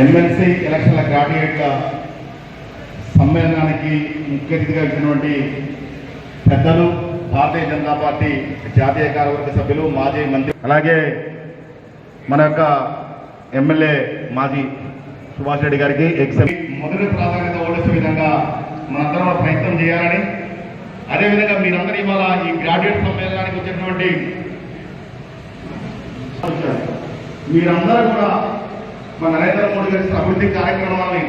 MLC ఎలక్షన్ల గ్రాడ్యుయేట్ల సమ్మేళనానికి ముఖ్య అతిథిగా ఇచ్చినటువంటి పెద్దలు భారతీయ జనతా పార్టీ జాతీయ కార్యవర్గ సభ్యులు మాజీ మంత్రి అలాగే మన యొక్క ఎమ్మెల్యే మాజీ సుభాష్ రెడ్డి గారికి ఎగ్జామ్ మొదటి ప్రాధాన్యత ఓడించే విధంగా మనందరం ప్రయత్నం చేయాలని అదేవిధంగా మీరందరూ ఇవాళ ఈ గ్రాడ్యుయేట్ సమ్మేళనానికి వచ్చినటువంటి మీరందరూ కూడా మన నరేంద్ర మోడీ గారి అభివృద్ధి కార్యక్రమాన్ని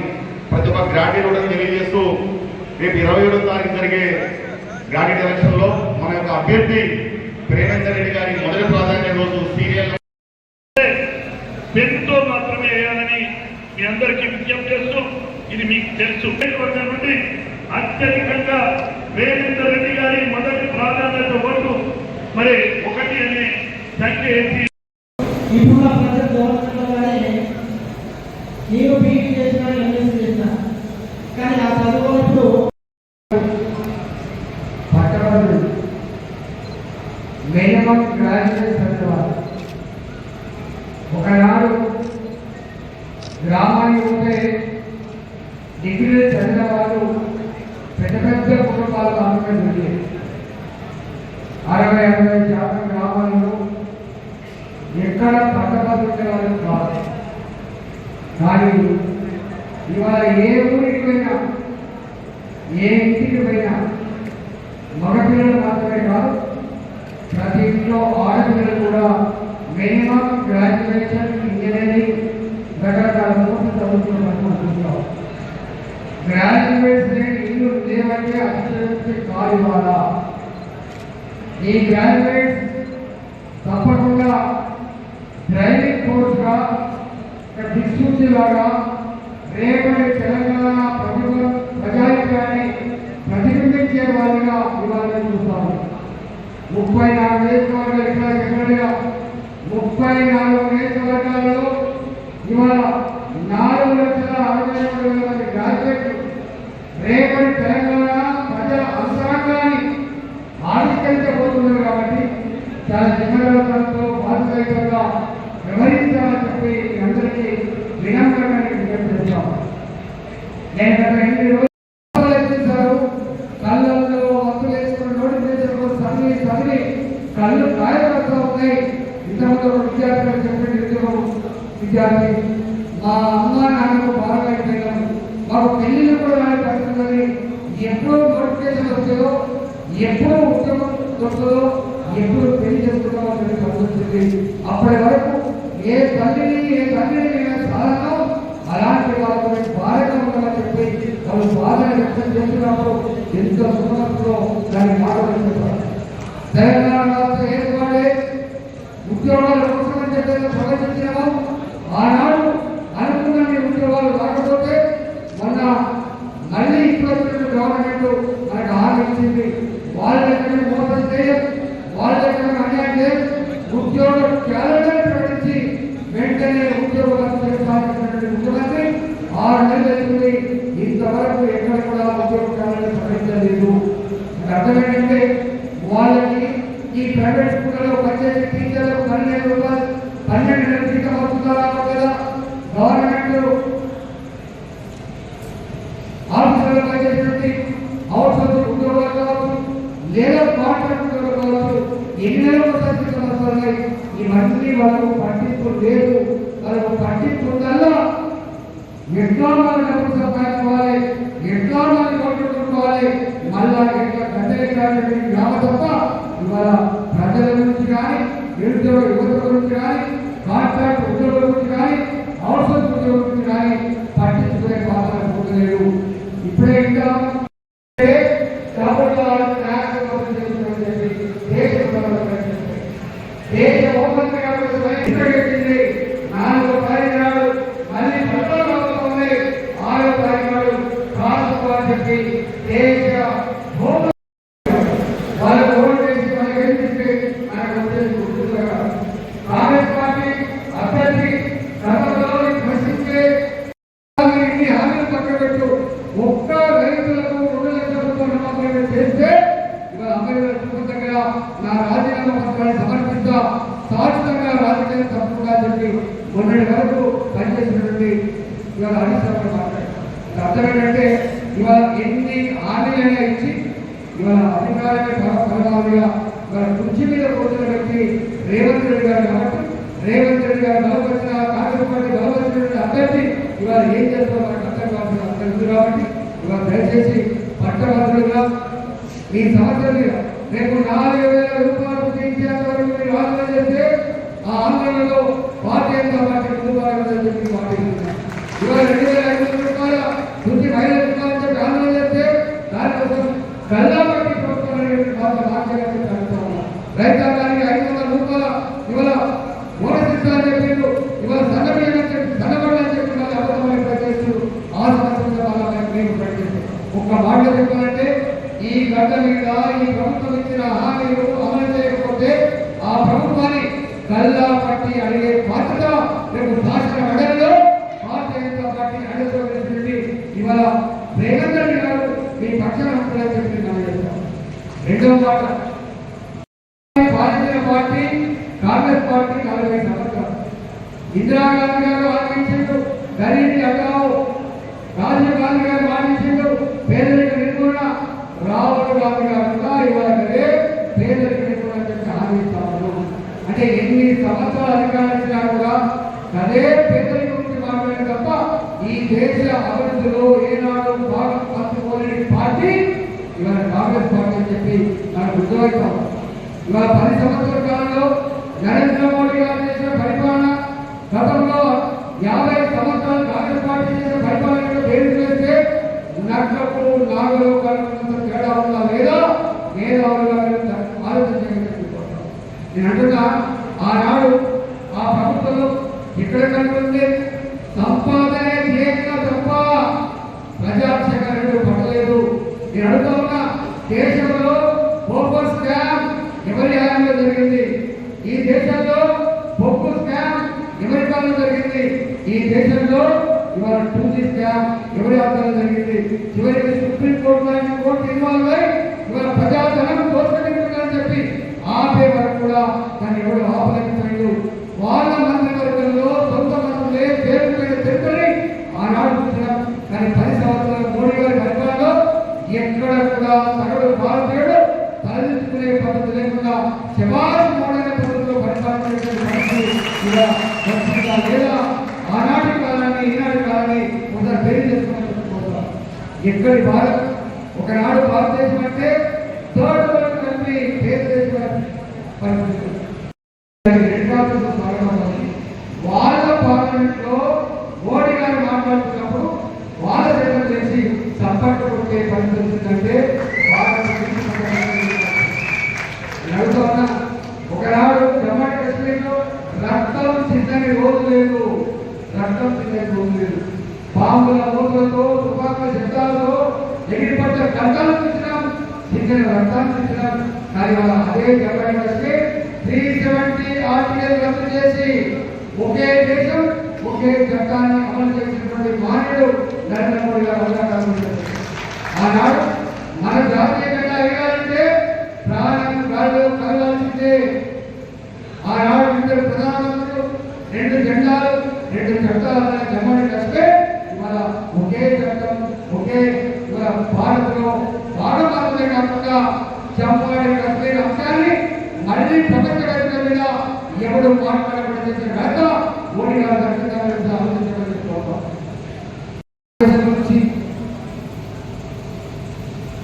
ప్రతి ఒక్క గ్రాడ్యుయేట్ కూడా తెలియజేస్తూ రేపు ఇరవై ఏడో తారీఖు జరిగే గ్రాడ్యుయేట్ ఎలక్షన్లో మన యొక్క అభ్యర్థి ప్రేమేందర్ రెడ్డి గారి మొదటి ప్రాధాన్యత రోజు సీరియల్ పెన్తో మాత్రమే వేయాలని మీ అందరికీ విజ్ఞప్తి చేస్తూ ఇది మీకు తెలుసు. నుండి అత్యధికంగా వేరేందర్ రెడ్డి గారి మొదటి ప్రాధాన్యత ఓటు మరి ఒకటి అనే సంఖ్య ఏంటి ఇప్పుడున్న ప్రజలు గవర్నమెంట్లోనే నేను పీటీ చేసిన ఎంఎస్సీ చేసిన కానీ ఆ చదువుకున్నప్పుడు పట్టణంలో మినిమం గ్రాడ్యుయేట్ చదివారు ఒకనాడు గ్రామానికి ఉంటే డిగ్రీలు చదివిన వాళ్ళు పెద్ద పెద్ద కుటుంబాలకు అనుమతి ఉండేది అరవై అరవై శాతం గ్రామాలలో ఎక్కడ పట్టభద్రులు ఉండేవాళ్ళు కాదు. కానీ ఇవాళ ఏ ఊరికి పోయినా ఏ ఇంటికి పోయినా మగపిల్లలు మాత్రమే కాదు ప్రతి ఇంట్లో ఆడపిల్లలు కూడా మినిమం గ్రాడ్యుయేషన్ ఇంజనీరింగ్ ఇల్లు లేవంటే అభివృద్ధి కాదు ఇవాళ ఈ గ్రాడ్యుయేట్ తప్పకుండా డ్రైవింగ్ కోర్స్గా ఒక లాగా రేపటి తెలంగాణ ప్రతిభ ప్రజాయిత్యాన్ని ప్రతిబింబించే వారిగా ఇవాళ చూస్తాము. ముప్పై నాలుగు నియోజకవర్గాలు ఇక్కడ ఎక్కడగా ముప్పై నాలుగు నియోజకవర్గాలలో ఇవాళ నాలుగు లక్షల అరవై మూడు వేల మంది గ్రాడ్యుయేట్లు రేపటి తెలంగాణ ప్రజల అవసరాన్ని ఆవిష్కరించబోతున్నారు కాబట్టి చాలా జిమ్మలతో బాధ్యతగా వ్యవహరించాలని చెప్పి అందరికీ వినమ్రంగా విజ్ఞప్తిస్తాం నేను గత ఎనిమిది రోజులు కళ్ళల్లో వస్తువులు వేసుకున్న నోటిఫికేషన్ చదివి చదివి కళ్ళు గాయపడుతూ ఉన్నాయి. ఇంతకుముందు విద్యార్థులకు చెప్పిన నిరుద్యోగం విద్యార్థి మా అమ్మ నాన్నకు బాగా అయిపోయినాము మాకు పెళ్ళిళ్ళు కూడా రాని పరిస్థితులని ఎప్పుడు నోటిఫికేషన్ వస్తుందో ఎప్పుడు ఉద్యోగం దొరుకుతుందో ఎప్పుడు పెళ్ళి చేసుకుంటామో తెలియదు పరిస్థితి అప్పటి వరకు ఏ తల్లిని ఏ తండ్రిని నేను సాధనో అలాంటి వాళ్ళకి బాధ్యత ఉండాలని చెప్పి వాళ్ళు బాధను వ్యక్తం చేస్తున్నప్పుడు ఎంత సుఖంతో దాన్ని మాట్లాడుతున్నారు తెలంగాణ రాష్ట్ర ఏర్పాటే ఉద్యోగాలు కోసమని చెప్పేసి ప్రవేశించాము ఆనాడు అనుకున్న ఈ ఉద్యోగాలు రాకపోతే మొన్న మళ్ళీ ఇప్పుడు గవర్నమెంట్ మనకు హామీ ఇచ్చింది వాళ్ళ దగ్గర మోసం చేయం వాళ్ళ దగ్గర అన్యాయం చేయం ఉద్యోగ క్యాలెండర్ ప్రకటించి వెంటనే ఉద్యోగాలు చేస్తానటువంటి ముఖ్యమంత్రి ఆరు నెలలు అవుతుంది. ఇంతవరకు ఎక్కడ కూడా ఉద్యోగ క్యాలెండర్ ప్రకటించలేదు. అంటే అర్థం ఏంటంటే వాళ్ళకి ఈ ప్రైవేట్ స్కూళ్ళలో పనిచేసే టీచర్లకు పన్నెండు రూపాయలు పన్నెండు నెలల క్రితం వస్తుందా కదా గవర్నమెంట్ ఆఫీసులో పనిచేసిన అవుట్సోర్సింగ్ ఉద్యోగాలు కావచ్చు లేదా కాంట్రాక్ట్ ఉద్యోగాలు కావచ్చు ఎన్ని నెలలు వస్తున్నాయి ఈ మంత్రి వాళ్ళకు పట్టింపు లేదు. వాళ్ళకు పట్టింపు ఉందల్లా ఎట్లా మన డబ్బు సంపాదించుకోవాలి ఎట్లా మన కొట్టుకోవాలి మళ్ళా ఎట్లా గద్దెలెక్కాలని గ్రామ తప్ప ఇవాళ ప్రజల గురించి కానీ నిరుద్యోగ యువత గురించి కానీ కాంట్రాక్ట్ ఉద్యోగుల గురించి కానీ అవుట్సోర్స్ ఉద్యోగుల గురించి కానీ పట్టించుకునే పాత్ర పోతలేదు ఇప్పుడే ఇంకా కాబట్టి వాళ్ళు ట్యాక్స్ వసూలు చేస్తున్నారని చెప్పి దేశ ప్రజలకు ప్రకటించారు. దేశ ఓపెన్ పెట్టింది నాలుగో తారీఖు నాడు మళ్ళీ పట్టణంలో అవుతుంది ఆరో తారీఖు నాడు రాష్ట్రపతి చెప్పి దేశ హోం వాళ్ళకు ఓటు వేసి మనకి ఏం చెప్పి మనకు వచ్చేది గుర్తుగా కాంగ్రెస్ పార్టీ అభ్యర్థి గతంలో ప్రశ్నించే ఇన్ని హామీలు పక్కబెట్టు ఒక్క రైతులకు రెండు లక్షల రూపాయలు మాత్రమే చేస్తే ఇవాళ అమలు దగ్గర నా రాజీనామా పత్రాన్ని సమర్పిస్తా శాశ్వతంగా రాజకీయం తప్పకుండా చెప్పి మొన్నటి వరకు పనిచేసినటువంటి ఇవాళ హరీశ్రావు మాట్లాడారు అర్థం ఏంటంటే ఎన్ని హామీలైనా ఇచ్చి ఇవాళ అధికారమే పరమావధిగా ఇవాళ కుర్చీ మీద కూర్చున్న వ్యక్తి రేవంత్ రెడ్డి గారు కాబట్టి రేవంత్ రెడ్డి గారు బలపరిచిన కాంగ్రెస్ పార్టీ బలపరిచిన అభ్యర్థి ఇవాళ ఏం చేస్తారో మనకు అర్థం కావాల్సిన తెలుసు కాబట్టి ఇవాళ దయచేసి పట్టభద్రులుగా మీ సమస్య మీద రేపు నాలుగు వేల రూపాయలు తీర్చేంత వరకు మీరు ఆందోళన చేస్తే ఆ ఆందోళనలో పార్టీ ఎంత పార్టీ ముందు భాగంగా చెప్పి పార్టీ ఇవాళ రెండు వేల ఐదు వందల రూపాయల నుంచి మహిళల రూపాయలు చెప్పి ఆందోళన చేస్తే దానికోసం గల్లా పట్టి ప్రభుత్వం అనేది బాగా మార్చగా చెప్తా ఉన్నారు రైతాంగానికి ఐదు వందల రూపాయల ఇవాళ బోనస్ ఇస్తారని చెప్పిండు ఇవాళ సంఘటన అని చెప్పి సంఘటన అని చెప్పి మళ్ళీ అబద్ధమైన ప్రయత్నిస్తూ ఆ సంవత్సరంలో వాళ్ళ మేము ప్రకటిస్తాం ఒక్క మాట చెప్పాలంటే ఈ గడ్డ మీద ఈ ప్రభుత్వం ఇచ్చిన హామీలు అమలు చేయకపోతే ఆ ప్రభుత్వాన్ని కల్లా పట్టి అడిగే బాధ్యత రేపు శాసన మండలిలో భారతీయ జనతా పార్టీ అడుగుతున్నటువంటి ఇవాళ రేవంత్ రెడ్డి గారు మీ పక్షాన ఉంటుందని చెప్పి మనం చెప్తాం రెండవ మాట పాలించిన పార్టీ కాంగ్రెస్ పార్టీ నలభై సంవత్సరాలు ఇందిరాగాంధీ గారు ఆలోచించారు గరీబీ హటావో రాజీవ్ గాంధీ గారు మాటించారు పేదరిక నిర్మూలన రాహుల్ గాంధీ గారు కూడా ఇవాళ పేదరిక నిర్మూలన చెప్పి హామీ ఇస్తాము అంటే ఎన్ని సంవత్సరాలు అధికారించినా కూడా అదే పేదరిక గురించి మాట్లాడే తప్ప ఈ దేశ అభివృద్ధిలో ఏనాడు భాగం పంచుకోలేని పార్టీ ఇవాళ కాంగ్రెస్ పార్టీ అని చెప్పి నాకు ఉద్యోగం ఇవాళ పది సంవత్సరాల కాలంలో నరేంద్ర మోడీ గారు చేసిన పరిపాలన గతంలో యాభై సంవత్సరాలు కాంగ్రెస్ పార్టీ చేసిన పరిపాలన పేరు చేస్తే నక్కకు నాగలోకాలకు తేడా ఉందా లేదా మేధావులుగా ఆలోచన ఆలోచించగలిగిన నేను అంటున్నా ఆనాడు ఆ ప్రభుత్వం ఇక్కడ కనుకుంది సంపాదనే చేసిన తప్ప ప్రజాక్షేత్రం పడలేదు నేను అడుగుతా ఉన్నా దేశం బొగ్గు స్కామ్ ఎవరి హయాంలో జరిగింది ఈ దేశంలో బొగ్గు స్కామ్ ఎవరి కాలంలో జరిగింది ఈ దేశంలో ఇవాళ టూ జీ స్కామ్ ఎవరి ఆధ్వర్యంలో జరిగింది చివరికి సుప్రీం కోర్టు లాంటి కోర్టు ఇన్వాల్వ్ అయి ఇవాళ ప్రజాధనం దోచుకుంటుందని చెప్పి ఆపే వరకు కూడా దాన్ని ఎవరు ఆపలేకపోయిండు వాళ్ళ మంత్రివర్గంలో సొంత మంత్రులే పేరు పేరు పెట్టుకొని ఆనాడు కానీ పది సంవత్సరాల మోడీ గారి పరిపాలనలో ఎక్కడ కూడా తగడు భారతీయుడు తలదించుకునే పద్ధతి లేకుండా శబాష్ మోడీ పద్ధతిలో పరిపాలన ఇలా లేదా? ఆనాటి కాలాన్ని ఈనాటి కాలాన్ని కొందరు పేరు చేసుకుని ఎక్కడి భారత్? ఒకనాడు భారతదేశం అంటే థర్డ్ వరల్డ్ కంట్రీ పేరు చేసుకునే పరిస్థితి నిర్వాసిత పార్లమెంట్ వాళ్ళ పార్లమెంట్లో మోడీ గారు మాట్లాడుతున్నప్పుడు వాళ్ళ దగ్గర చేసి సంపర్క కొట్టే పరిస్థితి వచ్చిందంటే అడుగుతున్నా ఒకనాడు జమ్మూ అండ్ కాశ్మీర్లో రక్తం చిందని రోజు లేదు రక్తం చిందని రోజు లేదు బాంబుల మూతలతో తుపాకుల శబ్దాలతో ఎగిరిపడ్డ గంటలు చూసినాం చిందిన రక్తాన్ని కానీ వాళ్ళ అదే జమ్మూ వస్తే త్రీ సెవెంటీ ఆర్టికల్ రద్దు చేసి ఒకే దేశం ఒకే చట్టాన్ని అమలు చేసినటువంటి మాన్యుడు నరేంద్ర మోడీ గారు అవకాశం ఆనాడు మన జాతీయ జెండా ఎగాలంటే ప్రాణం గాలిలో కలవాల్సిందే ఆనాడు ఇద్దరు ప్రధానమంత్రులు రెండు జెండాలు రెండు చట్టాలని జమ్మని కస్తే ఇవాళ ఒకే చట్టం ఒకే ఇవాళ భారత్లో భారతదేశమే కాకుండా జమ్మూ అంశాన్ని మళ్ళీ ప్రపంచ వేదిక మీద మాట్లాడబడి ఘనత మోడీ గారు ఖచ్చితంగా ఆలోచించబడి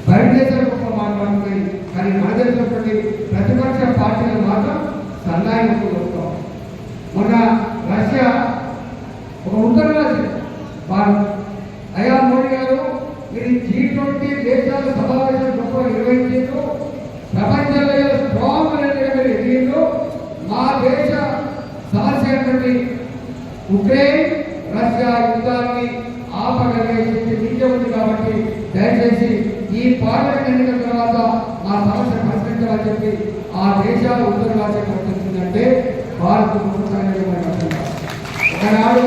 బయట దేశాల గొప్ప మాట్లాడుతుంది కానీ మన దేశంలో ప్రతిపక్ష పార్టీలు మాత్రం వస్తాం మొన్న రష్యా ఒక ఉత్తరం రాసింది భారత్. అయ్యా మోడీ గారు మీరు జీ ట్వంటీ దేశాల సమావేశం గొప్ప నిర్వహించారు ప్రపంచంలో స్ట్రాంగ్ అనేది మీరు ఎదిగిందో మా దేశ సమస్య అయినటువంటి ఉక్రెయిన్ రష్యా యుద్ధాన్ని ఆపగలిగే శక్తి మీకే ఉంది కాబట్టి దయచేసి ఈ పార్లమెంట్ ఎన్నికల తర్వాత ఆ సమస్య పరిష్కరించాలని చెప్పి ఆ దేశాలు ఉత్తర రాజ్యం పరిస్థితుందంటే భారత్ ఒకనాడు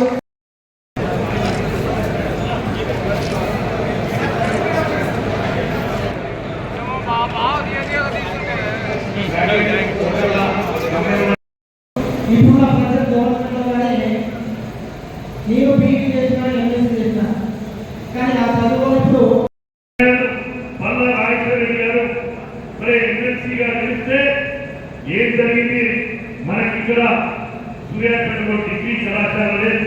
ఇప్పుడు ప్రజెంట్ గవర్నమెంట్లోనే నీవు పీటీ చేసిన ఎంఎస్సీ ఎమ్మెల్సీగా గెలిస్తే ఏం జరిగింది మనకి ఇక్కడ సూర్యాపేటలో డిగ్రీ కళాశాల లేదు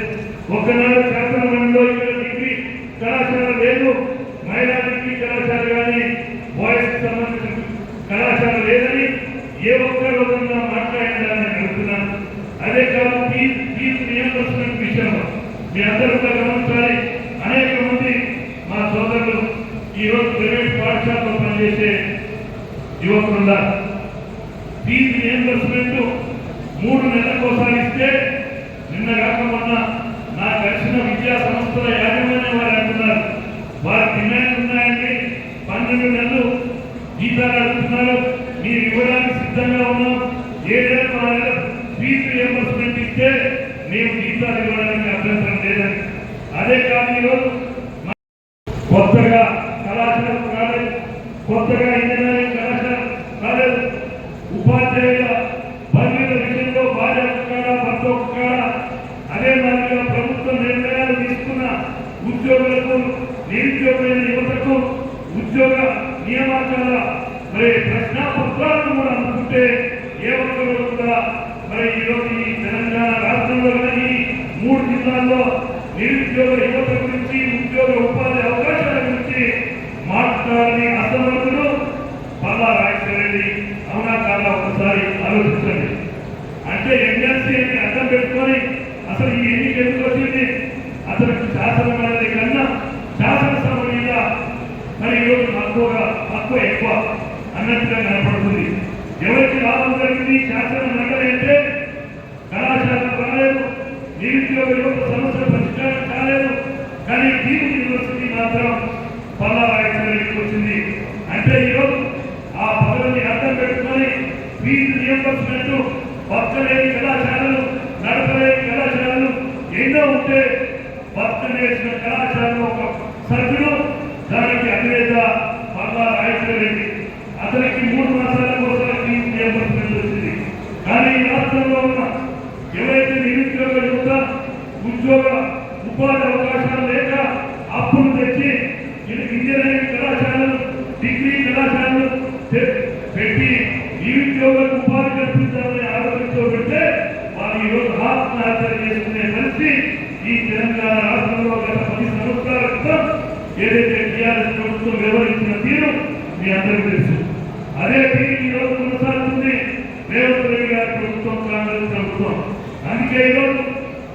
ఒకనాడు శాసనమండలిలో ఇక్కడ డిగ్రీ కళాశాల లేదు మహిళా డిగ్రీ కళాశాల కానీ బాయ్స్ సంబంధించిన కళాశాల లేదని ఏ ఒక్క రోజున మాట్లాడాలని నేను అడుగుతున్నాను అదే కాదు ఫీజు ఫీజు రియంబర్స్మెంట్ విషయంలో మీ అందరూ కూడా గమనించాలి అనేక మంది మా సోదరులు ఈ రోజు ప్రైవేట్ పాఠశాలలో పనిచేసే యువకులు ఉన్నారు ఫీజు రియంబర్స్మెంట్ మూడు నెలలకు ఒకసారి ఇస్తే నిన్న నా కలిసిన విద్యా సంస్థల యాజమాన్యం వారు అంటున్నారు. వారి డిమాండ్ ఉన్నాయండి పన్నెండు నెలలు జీతాలు అడుగుతున్నారు. మీరు ఇవ్వడానికి సిద్ధంగా ఉన్నాం. ఏదైనా మా నెల ఫీజు రియంబర్స్మెంట్ ఇస్తే మేము జీతాలు ఇవ్వడానికి అభ్యంతరం లేదండి అదే కాదు ఈరోజు కొత్తగా కళాశాల కాలేదు కొత్తగా ఇంజనీరింగ్ కళాశాల కాలేదు ఉపాధ్యాయుల బదిలీల విషయంలో భార్య ఒక కాడ భర్త ఒక కాడ అదే మాదిరిగా ప్రభుత్వం నిర్ణయాలు తీసుకున్న ఉద్యోగులకు నిరుద్యోగులైన యువతకు ఉద్యోగ నియామకాల మరి ప్రశ్నాపత్రాలను కూడా అందుకుంటే ఏ ఒక్కరు కూడా మరి ఈరోజు ఈ తెలంగాణ రాష్ట్రంలో కానీ మూడు జిల్లాల్లో నిరుద్యోగ యువత గురించి ఉద్యోగ ఉపాధి అవకాశాల గురించి మాట్లాడని అసమర్థులు పల్లా రాజశేఖరెడ్డి అవునా కాదా? ఒకసారి ఆలోచించండి. అంటే ఎమ్మెల్సీ అని అర్థం పెట్టుకొని అసలు ఈ ఎన్నిక ఎందుకు వచ్చింది? అసలు శాసనమైనది కన్నా శాసనసభ మీద మరి ఈరోజు తక్కువగా తక్కువ ఎక్కువ అన్నట్టుగా కనపడుతుంది. ఎవరికి లాభం జరిగింది శాసన మండలి అంటే కళాశాల రాలేదు నిరుద్యోగ యువత సమస్య పరిష్కారం కాలేదు కానీ దీని యూనివర్సిటీ మాత్రం పల్లా వచ్చింది అంటే ఈరోజు ఆ పదవిని అర్థం పెట్టుకొని ఫీజు రియంబర్స్మెంట్ భక్తలేని కళాశాలలు నడపలేని కళాశాలలు ఎన్నో ఉంటే భక్త నేర్చిన కళాశాలలో ఒక సభ్యుడు దానికి అధినేత పల్లా రాయచరెడ్డి అతనికి మూడు మాసాలకు ఒకసారి ఫీజు రియంబర్స్మెంట్ వచ్చింది కానీ ఈ రాష్ట్రంలో ఉన్న ఎవరైతే నిరుద్యోగ యువత ఉద్యోగ ఉపాధి అవకాశాలు లేక అప్పులు తెచ్చి ఇది ఇంజనీరింగ్ కళాశాలలు డిగ్రీ కళాశాలలు తె- పెట్టి నిరుద్యోగులకు ఉపాధి కల్పించాలని ఆలోచనతో పెడితే వారు ఈరోజు ఆత్మహత్య చేసుకునే పరిస్థితి ఈ తెలంగాణ రాష్ట్రంలో గత పది సంవత్సరాల క్రితం ఏదైతే టీఆర్ఎస్ ప్రభుత్వం వ్యవహరించిన తీరు మీ అందరికీ తెలుసు. అదే తీరు ఈరోజు కొనసాగుతుంది. రేవంత్ రెడ్డి గారి ప్రభుత్వం కాంగ్రెస్ ప్రభుత్వం. అందుకే ఈరోజు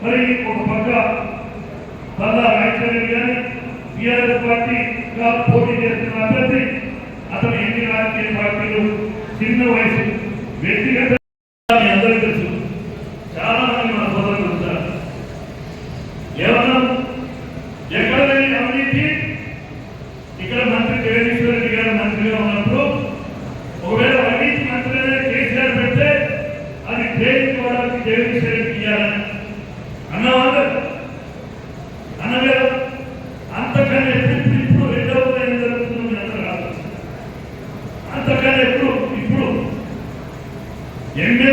మరి ఒక పక్క పల్లా రాజశేఖర్ గారి టీఆర్ఎస్ పార్టీ అతను ఎన్ని రాజకీయ పార్టీలు చిన్న వయసు. వ్యక్తిగత మీ అందరికీ తెలుసు చాలా మంది మన సోదరులు ఉంటారు ఏమన్నా ఎక్కడ లేని అవినీతి ఇక్కడ మంత్రి జగదీశ్వర రెడ్డి గారు మంత్రిగా ఉన్నప్పుడు ఒకవేళ అవినీతి మంత్రిగా కేసీఆర్ పెడితే అది చేయించుకోవడానికి జగదీశ్వర రెడ్డికి ఇవ్వాలని అన్నవాళ్ళు అనగా అంతకన్నా ఎప్పుడు ఇప్పుడు రెండవ ఏం జరుగుతుందో మీ అందరూ రాదు అంతకన్నా ఎప్పుడు ఇప్పుడు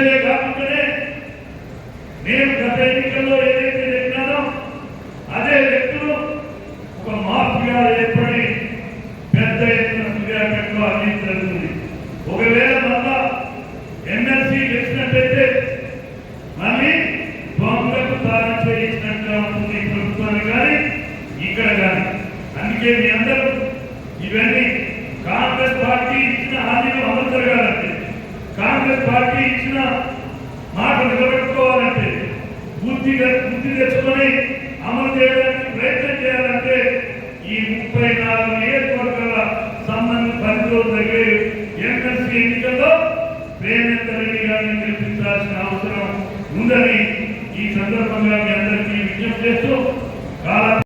చేసేదే కాకుండానే నేను గత ఎన్నికల్లో ఏదైతే చెప్పినానో అదే వ్యక్తులు ఒక మాఫియా ఏర్పడి పెద్ద ఎత్తున సూర్యాపేటలో అవినీతి జరుగుతుంది ఒకవేళ మళ్ళా ఎమ్మెల్సీ గెలిచినట్టయితే మళ్ళీ దొంగకు దానం చేయించినట్టుగా ఉంటుంది ప్రభుత్వాన్ని కానీ ఇక్కడ కానీ. అందుకే మీ అందరూ ఇవన్నీ కాంగ్రెస్ పార్టీ ఇచ్చిన హామీలు అమలు జరగాలంటే కాంగ్రెస్ పార్టీ ఇచ్చిన మాట నిలబెట్టుకోవాలంటే బుద్ధి బుద్ధి తెచ్చుకొని అమలు చేయడానికి ప్రయత్నం చేయాలంటే ఈ ముప్పై నాలుగు నియోజకవర్గాల సంబంధిత పరిధిలో జరిగే ఎమ్మెల్సీ ఎన్నికల్లో ప్రేమేంద్ర రెడ్డి గారిని గెలిపించాల్సిన అవసరం ఉందని ఈ సందర్భంగా మీ అందరికీ విజ్ఞప్తి